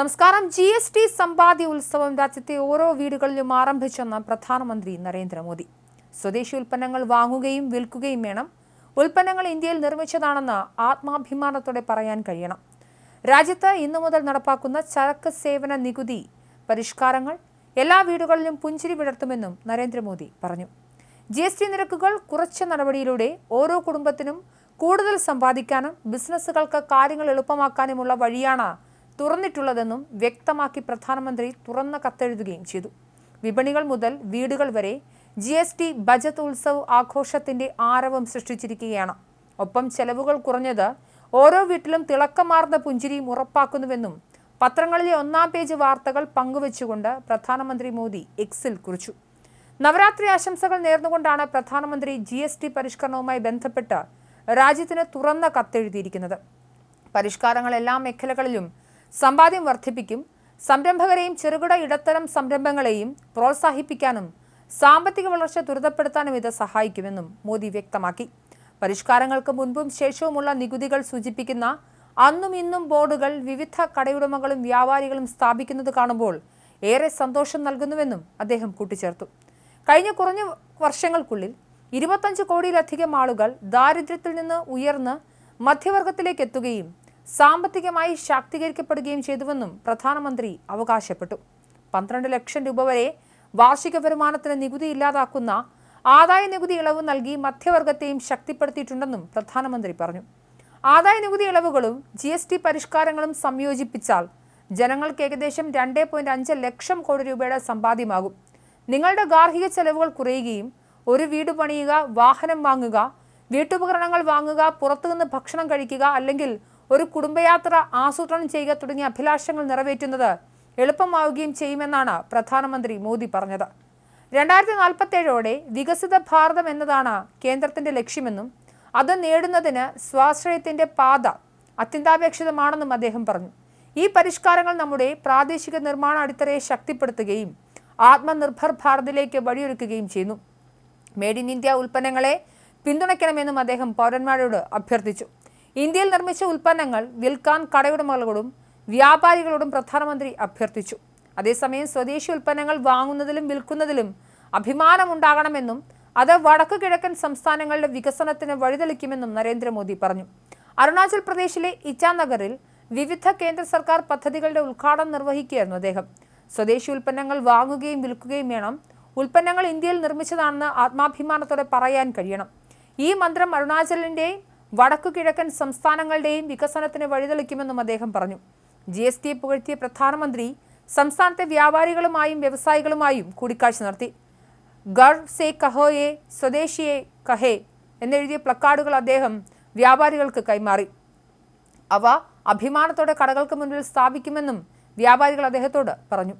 നമസ്കാരം. G S T സമ്പാദ്യ ഉത്സവം രാജ്യത്തെ ഓരോ വീടുകളിലും ആരംഭിച്ചെന്ന് പ്രധാനമന്ത്രി നരേന്ദ്രമോദി. സ്വദേശി ഉൽപ്പന്നങ്ങൾ വാങ്ങുകയും വിൽക്കുകയും വേണം. ഉൽപ്പന്നങ്ങൾ ഇന്ത്യയിൽ നിർമ്മിച്ചതാണെന്ന് ആത്മാഭിമാനത്തോടെ പറയാൻ കഴിയണം. രാജ്യത്ത് ഇന്നു മുതൽ നടപ്പാക്കുന്ന ചരക്ക് സേവന നികുതി പരിഷ്കാരങ്ങൾ എല്ലാ വീടുകളിലും പുഞ്ചിരി വിടർത്തുമെന്നും നരേന്ദ്രമോദി പറഞ്ഞു. ജി എസ് ടി നിരക്കുകൾ കുറച്ച നടപടിയിലൂടെ ഓരോ കുടുംബത്തിനും കൂടുതൽ സമ്പാദിക്കാനും ബിസിനസ്സുകൾക്ക് കാര്യങ്ങൾ എളുപ്പമാക്കാനുമുള്ള വഴിയാണ് തുറന്നിട്ടുള്ളതെന്നും വ്യക്തമാക്കി പ്രധാനമന്ത്രി തുറന്ന കത്തെഴുതുകയും ചെയ്തു. വിപണികൾ മുതൽ വീടുകൾ വരെ G S T budget Utsav ആഘോഷത്തിന്റെ ആരവം സൃഷ്ടിച്ചിരിക്കുകയാണ്. ഒപ്പം ചെലവുകൾ കുറഞ്ഞത് ഓരോ വീട്ടിലും തിളക്കമാർന്ന പുഞ്ചിരിയും ഉറപ്പാക്കുന്നുവെന്നും പത്രങ്ങളിലെ ഒന്നാം പേജ് വാർത്തകൾ പങ്കുവച്ചുകൊണ്ട് പ്രധാനമന്ത്രി മോദി എക്സിൽ കുറിച്ചു. നവരാത്രി ആശംസകൾ നേർന്നുകൊണ്ടാണ് പ്രധാനമന്ത്രി ജി എസ് ടി പരിഷ്കരണവുമായി ബന്ധപ്പെട്ട് രാജ്യത്തിന് തുറന്ന കത്തെഴുതിയിരിക്കുന്നത്. പരിഷ്കാരങ്ങൾ എല്ലാ മേഖലകളിലും സമ്പാദ്യം വർദ്ധിപ്പിക്കും സംരംഭകരെയും ചെറുകിട ഇടത്തരം സംരംഭങ്ങളെയും പ്രോത്സാഹിപ്പിക്കാനും സാമ്പത്തിക വളർച്ച ത്വരിതപ്പെടുത്താനും ഇത് സഹായിക്കുമെന്നും മോദി വ്യക്തമാക്കി. പരിഷ്കാരങ്ങൾക്ക് മുൻപും ശേഷവുമുള്ള നികുതികൾ സൂചിപ്പിക്കുന്ന അന്നും ഇന്നും ബോർഡുകൾ വിവിധ കടയുടമകളും വ്യാപാരികളും സ്ഥാപിക്കുന്നത് കാണുമ്പോൾ ഏറെ സന്തോഷം നൽകുന്നുവെന്നും അദ്ദേഹം കൂട്ടിച്ചേർത്തു. കഴിഞ്ഞ കുറഞ്ഞ വർഷങ്ങൾക്കുള്ളിൽ ഇരുപത്തഞ്ച് കോടിയിലധികം ആളുകൾ ദാരിദ്ര്യത്തിൽ നിന്ന് ഉയർന്ന് മധ്യവർഗത്തിലേക്ക് എത്തുകയും സാമ്പത്തികമായി ശാക്തീകരിക്കപ്പെടുകയും ചെയ്തുവെന്നും പ്രധാനമന്ത്രി അവകാശപ്പെട്ടു. പന്ത്രണ്ട് ലക്ഷം രൂപ വരെ വാർഷിക വരുമാനത്തിന് നികുതി ഇല്ലാതാക്കുന്ന ആദായ നികുതി ഇളവ് നൽകി മധ്യവർഗത്തെയും ശക്തിപ്പെടുത്തിയിട്ടുണ്ടെന്നും പ്രധാനമന്ത്രി പറഞ്ഞു. ആദായ നികുതി ഇളവുകളും ജി എസ് ടി പരിഷ്കാരങ്ങളും സംയോജിപ്പിച്ചാൽ ജനങ്ങൾക്ക് ഏകദേശം രണ്ട് പോയിന്റ് അഞ്ച് ലക്ഷം കോടി രൂപയുടെ സമ്പാദ്യമാകും. നിങ്ങളുടെ ഗാർഹിക ചെലവുകൾ കുറയുകയും ഒരു വീട് പണിയുക വാഹനം വാങ്ങുക വീട്ടുപകരണങ്ങൾ വാങ്ങുക പുറത്തുനിന്ന് ഭക്ഷണം കഴിക്കുക അല്ലെങ്കിൽ ഒരു കുടുംബയാത്ര ആസൂത്രണം ചെയ്യുക തുടങ്ങിയ അഭിലാഷങ്ങൾ നിറവേറ്റുന്നത് എളുപ്പമാവുകയും ചെയ്യുമെന്നാണ് പ്രധാനമന്ത്രി മോദി പറഞ്ഞത്. രണ്ടായിരത്തി നാൽപ്പത്തേഴോടെ വികസിത ഭാരതം എന്നതാണ് കേന്ദ്രത്തിന്റെ ലക്ഷ്യമെന്നും അത് നേടുന്നതിന് സ്വാശ്രയത്തിന്റെ പാത അത്യന്താപേക്ഷിതമാണെന്നും അദ്ദേഹം പറഞ്ഞു. ഈ പരിഷ്കാരങ്ങൾ നമ്മുടെ പ്രാദേശിക നിർമ്മാണ അടിത്തറയെ ശക്തിപ്പെടുത്തുകയും ആത്മനിർഭർ ഭാരതിലേക്ക് വഴിയൊരുക്കുകയും ചെയ്യുന്നു. മെയ്ഡ് ഇൻ ഇന്ത്യ ഉൽപ്പന്നങ്ങളെ പിന്തുണയ്ക്കണമെന്നും അദ്ദേഹം പൗരന്മാരോട് അഭ്യർത്ഥിച്ചു. ഇന്ത്യയിൽ നിർമ്മിച്ച ഉൽപ്പന്നങ്ങൾ വിൽക്കാൻ കടയുടമകളോടും വ്യാപാരികളോടും പ്രധാനമന്ത്രി അഭ്യർത്ഥിച്ചു. അതേസമയം സ്വദേശി ഉൽപ്പന്നങ്ങൾ വാങ്ങുന്നതിലും വിൽക്കുന്നതിലും അഭിമാനമുണ്ടാകണമെന്നും അത് വടക്കു കിഴക്കൻ സംസ്ഥാനങ്ങളുടെ വികസനത്തിന് വഴിതെളിക്കുമെന്നും നരേന്ദ്രമോദി പറഞ്ഞു. അരുണാചൽ പ്രദേശിലെ ഇറ്റാനഗറിൽ വിവിധ കേന്ദ്ര സർക്കാർ പദ്ധതികളുടെ ഉദ്ഘാടനം നിർവഹിക്കുകയായിരുന്നു അദ്ദേഹം. സ്വദേശി ഉൽപ്പന്നങ്ങൾ വാങ്ങുകയും വിൽക്കുകയും വേണം. ഉൽപ്പന്നങ്ങൾ ഇന്ത്യയിൽ നിർമ്മിച്ചതാണെന്ന് ആത്മാഭിമാനത്തോടെ പറയാൻ കഴിയണം. ഈ മന്ത്രം അരുണാചലിന്റെയും വടക്കു കിഴക്കൻ സംസ്ഥാനങ്ങളുടെയും വികസനത്തിന് വഴിതെളിക്കുമെന്നും അദ്ദേഹം പറഞ്ഞു. ജി എസ് ടി പുകഴ്ത്തിയ പ്രധാനമന്ത്രി സംസ്ഥാനത്തെ വ്യാപാരികളുമായും വ്യവസായികളുമായും കൂടിക്കാഴ്ച നടത്തി. ഗർ സേ കഹോയെ സ്വദേശിയെ കഹേ എന്നെഴുതിയ പ്ലക്കാർഡുകൾ അദ്ദേഹം വ്യാപാരികൾക്ക് കൈമാറി. അവ അഭിമാനത്തോടെ കടകൾക്ക് മുന്നിൽ സ്ഥാപിക്കുമെന്നും വ്യാപാരികൾ അദ്ദേഹത്തോട് പറഞ്ഞു.